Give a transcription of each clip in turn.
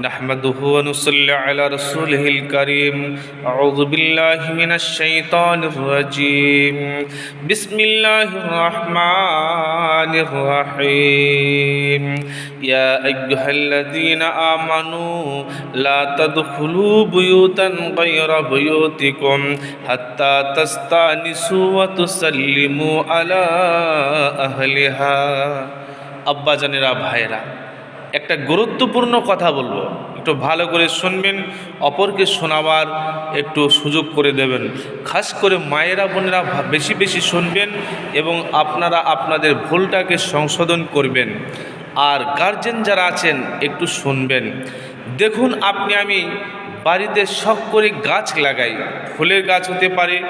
نحمده ونصلي على رسوله الكريم أعوذ بالله من الشيطان الرجيم بسم الله الرحمن الرحيم يا أيها الذين آمنوا لا تدخلوا بيوتا غير بيوتكم حتى تستأنسوا وتسلموا على أهلها আব্বা জানেরা ভাইরা একটা গুরুত্বপূর্ণ কথা বলব। একটু ভালো করে শুনবেন, অপরকে শোনাবার একটু সুযোগ করে দেবেন। খাস করে মায়েরা, বোনেরা বেশি বেশি শুনবেন এবং আপনারা আপনাদের ভুলটাকে সংশোধন করবেন। আর গার্জেন যারা আছেন, একটু শুনবেন। দেখুন, আপনি আমি বাড়িতে শখ করে গাছ লাগাই। ফুলের গাছ হতে পারে,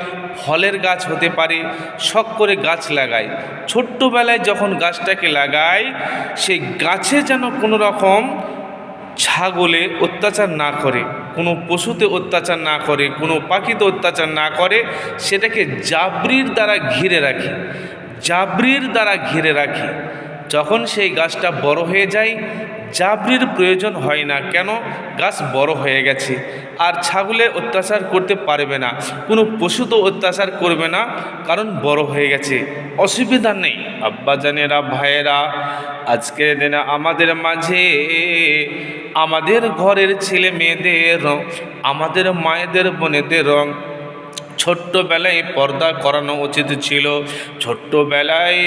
ফলের গাছ হতে পারে, শখ করে গাছ লাগাই। ছোট্টবেলায় যখন গাছটাকে লাগাই, সেই গাছে যেন কোনো রকম ছাগলে অত্যাচার না করে, কোনো পশুতে অত্যাচার না করে, কোনো পাখিতে অত্যাচার না করে, সেটাকে জাবরির দ্বারা ঘিরে রাখি। জাবরির দ্বারা ঘিরে রাখি। যখন সেই গাছটা বড় হয়ে যায়, জাবরির প্রয়োজন হয় না। কেন? গাছ বড় হয়ে গেছে। আর ছাগলে অত্যাচার করতে পারবে না। কোনো পশু তো অত্যাচার করবে না, কারণ বড় হয়ে গেছে। অসুবিধা নেই। আব্বাজানেরা ভাইয়েরা, আজকের দিনে আমাদের মাঝে আমাদের ঘরের ছেলে মেয়েদের রং, আমাদের মায়েদের বোনেদের ছোট্টবেলায় পর্দা করানো উচিত ছিল, ছোট্টবেলায়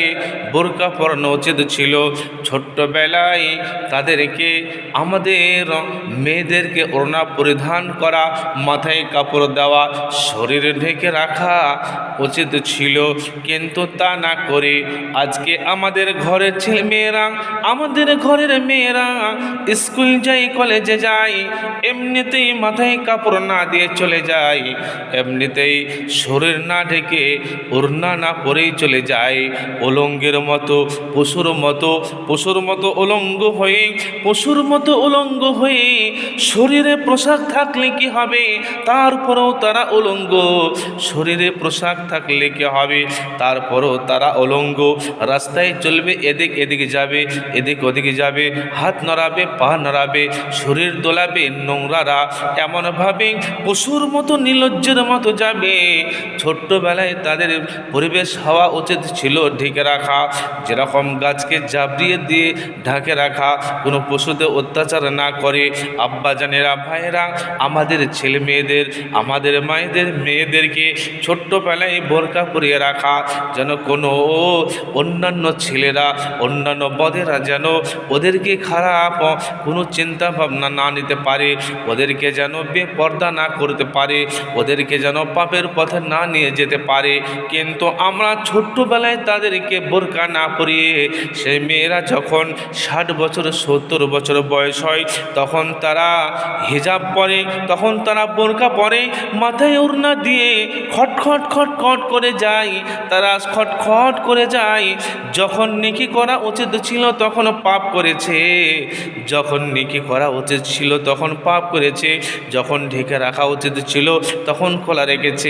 বোরকা পরানো উচিত ছিল, ছোট্টবেলায় তাদেরকে, আমাদের মেয়েদেরকে ওড়না পরিধান করা, মাথায় কাপড় দেওয়া, শরীরে ঢেকে রাখা উচিত ছিল। কিন্তু তা না করে আজকে আমাদের ঘরের ছেলে মেয়েরা আমাদের ঘরের মেয়েরা স্কুল যাই কলেজে যায়, এমনিতেই মাথায় কাপড় না দিয়ে চলে যায়, এমনিতেই শরীর না ঢেকে ওড়না না পরেই চলে যায়। অলঙ্গের মতো, পশুর মতো পশুর মতো অলঙ্গ হয়ে, পশুর মতো অলঙ্গ হয়ে শরীরে পোশাক থাকলে কি হবে? তারপরেও তারা অলঙ্গ শরীরে পোশাক থাকলে কি হবে? তারপরেও তারা অলঙ্গ রাস্তায় চলবে, এদিক এদিকে যাবে, এদিক ওদিকে যাবে, হাত নড়াবে, পা নড়াবে, শরীর দোলাবে নোংরারা। এমনভাবে পশুর মতো নির্লজ্জের মতো যাবে। ছোট্টবেলায় তাদের পরিবেশ হওয়া উচিত ছিল ঢেকে রাখা। যেরকম গাছকে জাবরিয়ে দিয়ে ঢাকে রাখা, কোনো পশুতে অত্যাচার না করে। আব্বাজানেরা, ভাইয়েরা, আমাদের ছেলে মেয়েদের আমাদের মায়েদের, মেয়েদেরকে ছোট্টবেলায় বোরকা পরিয়ে রাখা, যেন কোনো অন্যান্য ছেলেরা, অন্যান্য বদেরা যেন ওদেরকে খারাপ, কোনো চিন্তা ভাবনা না নিতে পারে। ওদেরকে যেন বেপর্দা না করতে পারে। ওদেরকে যেন পাপের পথে না নিয়ে যেতে পারে। কিন্তু আমরা ছোট্টবেলায় তাদেরকে বোরকা না পরিয়ে সেই মেয়েরা যখন ষাট বছর, সত্তর বছর বয়স হয়, তখন তারা হিজাব পরে, তখন তারা বোরকা পরে, মাথায় ওড়না দিয়ে খটখট খটখট করে যায়, তারা খটখট করে যায়। যখন নেকি করা উচিত ছিল, তখন পাপ করেছে। যখন নেকি করা উচিত ছিল, তখন পাপ করেছে। যখন ঢেকে রাখা উচিত ছিল, তখন খোলা রেখেছে।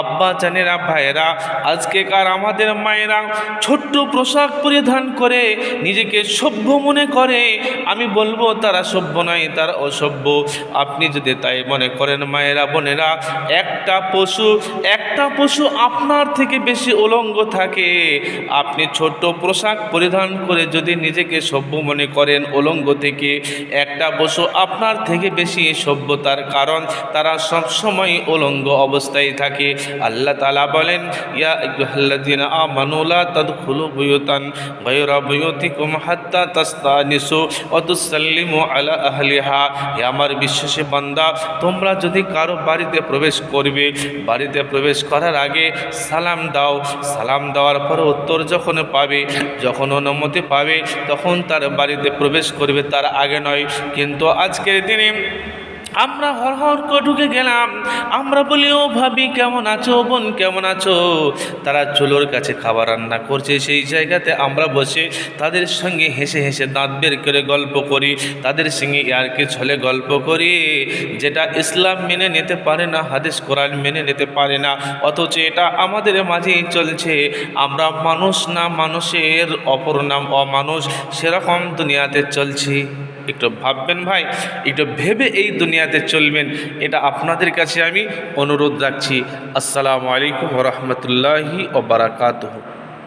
আব্বা জানেরা, ভাইয়েরা, আজকেকার আমাদের মায়েরা ছোট্ট পোশাক পরিধান করে নিজেকে সভ্য মনে করে। আমি বলব, তারা সভ্য নয়, তারা অসভ্য। আপনি যদি তাই মনে করেন, মায়েরা, বোনেরা, একটা পশু একটা পশু আপনার থেকে বেশি উলঙ্গ থাকে। আপনি ছোট্ট পোশাক পরিধান করে যদি নিজেকে সভ্য মনে করেন উলঙ্গ থেকে, একটা পশু আপনার থেকে বেশি সভ্যতার কারণ, তারা সবসময় উলঙ্গ অবস্থায় থাকে। আল্লাহ তালা বলেন, ইয়া আইয়ুহাল্লাযীনা আমানু লা তাদখুলু বুয়ুতান গায়রা বুয়ুতিকুম হাত্তা তাস্তানিসু ওয়া তুসাল্লিমু আলা আহলিহা। হে আমার বিশ্বাসী বান্দা, তোমরা যদি কারও বাড়িতে প্রবেশ করবে, বাড়িতে প্রবেশ করার আগে সালাম দাও। সালাম দেওয়ার পরে উত্তর যখন পাবে, যখন অনুমতি পাবে, তখন তার বাড়িতে প্রবেশ করবে তার আগে নয়। কিন্তু আজকের দিনে আমরা হর করে ঢুকে গেলাম। আমরা বলি, ও ভাবি, কেমন আছো? বোন, কেমন আছো? তারা চুলোর কাছে খাবার রান্না করছে। সেই জায়গাতে আমরা বসে তাদের সঙ্গে হেসে হেসে দাঁত বের করে গল্প করি। তাদের সঙ্গে ইয়ারকে ছলে গল্প করি। যেটা ইসলাম মেনে নিতে পারে না, হাদিস কোরআন মেনে নিতে পারে না, অথচ এটা আমাদের মাঝেই চলছে। আমরা মানুষ না মানুষের, অপর নাম অমানুষ, সেরকম দুনিয়াতে চলছি। একটু ভাববেন ভাই, একটু ভেবে এই দুনিয়াতে চলবেন, এটা আপনাদের কাছে আমি অনুরোধ রাখছি। আসসালামু আলাইকুম রহমতুল্লাহি ও বারাকাতুহু।